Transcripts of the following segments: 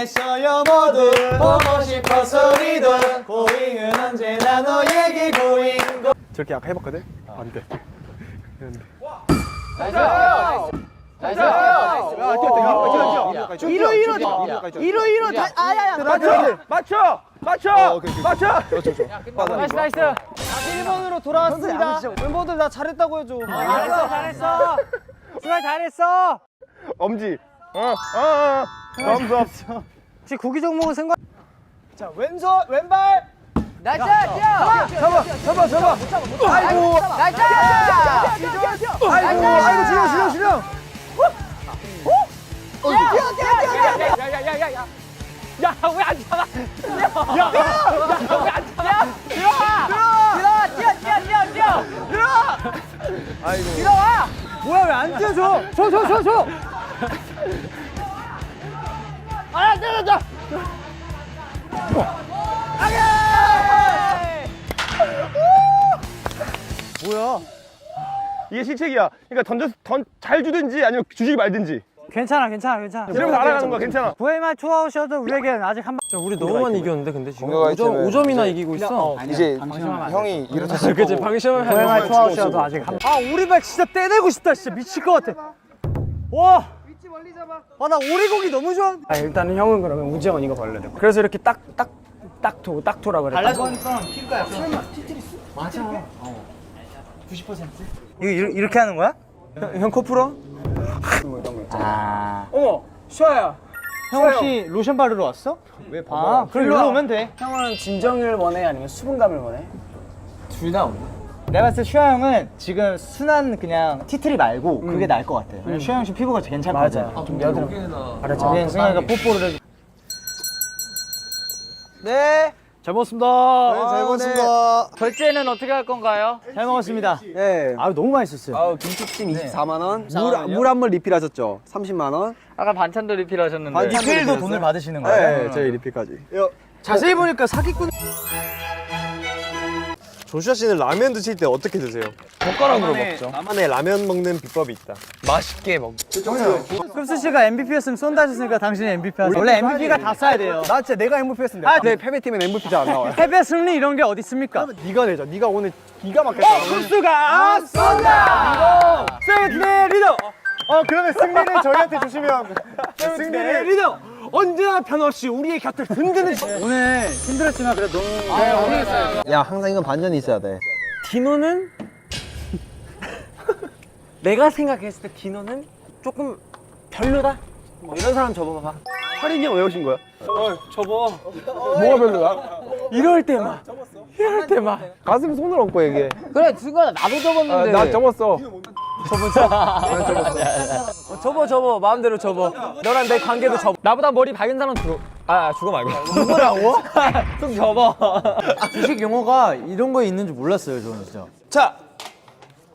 고잉했어요 모두. 보고 싶어서 우리도. 고잉은 언제나 너에게 고잉. 저렇게 아까 해봤거든? 안 돼. 이로 이로 이로 이로 다 아야야 맞춰! 맞춰! 맞춰! 맞춰! 나이스 나이스. 1번으로 돌아왔습니다. 멤버들 나 잘했다고 해줘. 잘했어 잘했어. 수아 잘했어. 엄지. 어, 어, 어. thumbs up. 혹시 구기 종목은 생각 자 왼손 왼발 나이스 뛰어 잡아, 잡아, 잡아. 아이고, 나이스 아이고, 아이고, 주령, 주령, 주령. 들어와 뛰어 뛰어 뛰어 뛰어 뭐야 왜 안 뛰어줘 줘 줘 줘 줘 이게 실책이야. 그러니까 던져, 던, 잘 주든지 아니면 주지 말든지. 괜찮아 괜찮아 괜찮아. 이러면서 알아가는 거야, 괜찮아. 9회말 투아웃이어도 우리에겐 아직 한번 우리 너무 많이 이겼는데 근데 지금. 공격할 5점, 때는 5점이나 이기고 있어. 이제 형이 이렇다 그치 안 돼. 9회말 투아웃이어도 아직 한번. 아 우리 발 진짜 떼내고 싶다 진짜. 미칠 것 같아. 와 멀리 잡아. 아나 오리고기 너무 좋아. 아, 일단은 형은 그러면 우지원 이거 벌려야 돼. 그래서 이렇게 딱 딱 딱 토, 딱 토라 그래. 달라고 하니까 킬거야. 설마 티트리스? 맞아. 어. 90% 이거 이렇게, 이렇게 하는 거야? 형 코프로? 어머 슈아야. 형 혹시 로션 바르러 왔어? 왜 아, 그럼 일로 오면 돼. 형은 진정을 원해? 아니면 수분감을 원해? 내가 봤을 때 슈아 형은 지금 순한 그냥 티트리 말고 그게 나을 것 같아 왜냐면 슈아 형 지금 피부가 괜찮거든 맞아 좀 여드름 아, 승아가 뽀뽀를 해줘 네. 잘 먹었습니다. 잘 먹었습니다. 결제는 어떻게 할 건가요? 잘 먹었습니다. 네아 너무 맛있었어요. 아우 김치찜 24만 원, 물한번 리필하셨죠? 30만 원. 아까 반찬도 리필하셨는데 리필도 돈을 받으시는 거예요? 네, 저희 리필까지. 자세히 보니까 사기꾼. 조슈아 씨는 라면 드실 때 어떻게 드세요? 젓가락으로 먹죠. 나만의 라면 먹는 비법이 있다. 맛있게 먹. 급수 씨가 MVP였으면 쏜다 하셨으니까 당신이 MVP 하세요. 원래 MVP가 다 쏴야 돼요. 나 진짜 내가 MVP였으면 아, 내 패배팀은 MVP 잘안 나와요. 패배 승리 이런 게 어디 있습니까? 네가 내자. 네가 오늘 기가 막혔다. 급수가 쏜다. 세븐틴의 리더. 어 그러면 승리는 저희한테 주시면 세븐틴의 리더. 언제나 변없이 우리의 곁을 든든히 오늘 힘들었지만 그래도 너무 야 항상 이건 반전이 있어야 돼. 디노는 내가 생각했을 때 디노는 조금 별로다. 뭐 이런 사람 접어봐봐. 할인이 형 왜 오신 거야? 뭐가 별로야? 이럴 때만. 이럴 때만. 가슴 손을 얹고 얘기해. 그래 승관아 나도 아, 접었는데 나 접었어. 어, 접어 접어 마음대로 접어. 너랑 내 관계도 접어. 나보다 머리 밝은 사람 죽어. 아 죽어 말고. 누구라고? 좀 접어. 주식 용어가 이런 거 있는 줄 몰랐어요 저는 진짜. 자,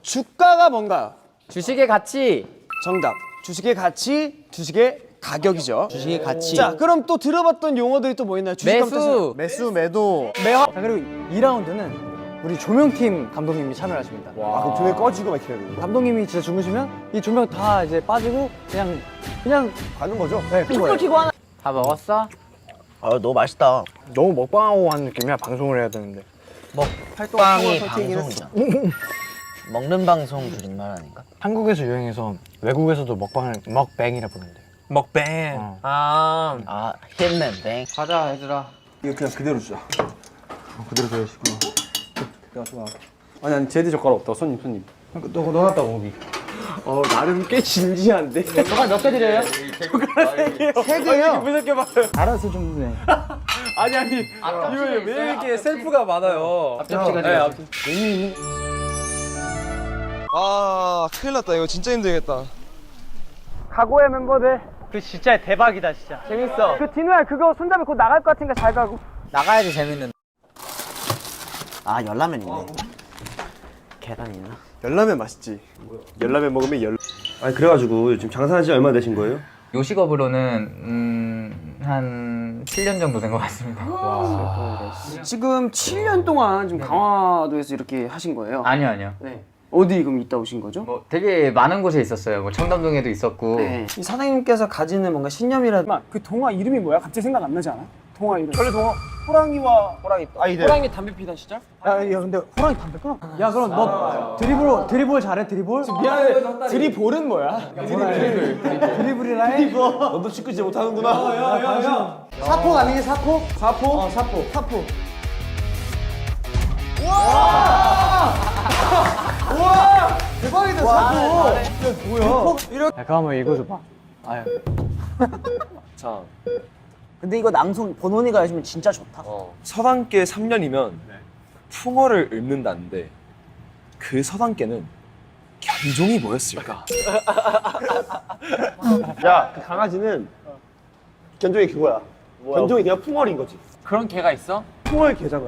주가가 뭔가요? 주식의 가치 정답. 주식의 가치, 주식의 가격이죠. 주식의 가치. 자, 그럼 또 들어봤던 용어들이 또 뭐 있나요? 주식 매수 매수 매도. 자 그리고 2라운드는 우리 조명팀 감독님이 참여하십니다. 아 그럼 조명 꺼지고 막 이래야 돼. 감독님이 진짜 주무시면 이 조명 다 이제 빠지고 그냥 그냥 가는 거죠? 네, 끈 거예요. 다 먹었어? 아 너무 맛있다. 너무 먹방하고 하는 느낌이야 방송을 해야 되는데. 먹방이 방송이다. 먹는 방송 줄임말 아닌가? 한국에서 유행해서 외국에서도 먹방을 먹뱅이라 부른대. 먹뱅. 어. 아, 아 hitman 가자 얘들아 이거 그냥 그대로 주자. 그대로 줘야시구나. 내가 좋아. 아니 아니 제디 젓가락 없다 손님 손님. 너 넣어놨다 거기. 어 나름 꽤 진지한데. 젓갈 몇개 드려요? 세 개요. 무섭게 봐요. 알아서 좀 네. 아니 아니 이거 왜 이렇게 셀프가 많아요? 앞접시가 네, 돼요. 앞접. 아 큰일 났다. 이거 진짜 힘들겠다. 각오의 멤버들. 그 진짜 대박이다 진짜. 재밌어. 그 디노야 그거 손잡이 곧 나갈 것 같으니까 잘 가고. 나가야지 재밌는. 아 열라면 있네. 계란 있나? 열라면 맛있지. 열라면 먹으면 열. 아니 그래가지고 지금 장사한 지 얼마 되신 거예요? 요식업으로는 음, 한 7년 정도 된 것 같습니다 지금 7년 동안 좀 강화도에서 이렇게 하신 거예요? 아니요 아니요 네. 어디 그럼 있다 오신 거죠? 뭐 되게 많은 곳에 있었어요. 뭐 청담동에도 있었고 네. 이 사장님께서 가지는 뭔가 신념이라 그 동화 이름이 뭐야? 갑자기 생각 안 나지 않아? 동화 이름. 전래 동화. 호랑이와 호랑이 아이들. 호랑이 담배 피던 시절? 야, 야 근데 호랑이 담배 끊어. 야 그럼 너 드리블 드리블 잘해 드리블? 미안해 드리볼은 뭐야? 드리블 드리블이라 해? 너도 축구 진짜 못하는구나. 사포 아니니 사포? 사포? 어 사포 사포 대박이다 사포 뭐야 이렇게 그거 한번 읽어줘봐 자 근데 이거 낭송 본원이가 해주면 진짜 좋다. 서당계 3년이면 풍어를 읊는다는데 그 서당계는 견종이 뭐였을까? 야, 그 강아지는 견종이 그거야. 견종이 그냥 풍월인 거지. 그런 개가 있어? 풍월 개잖아.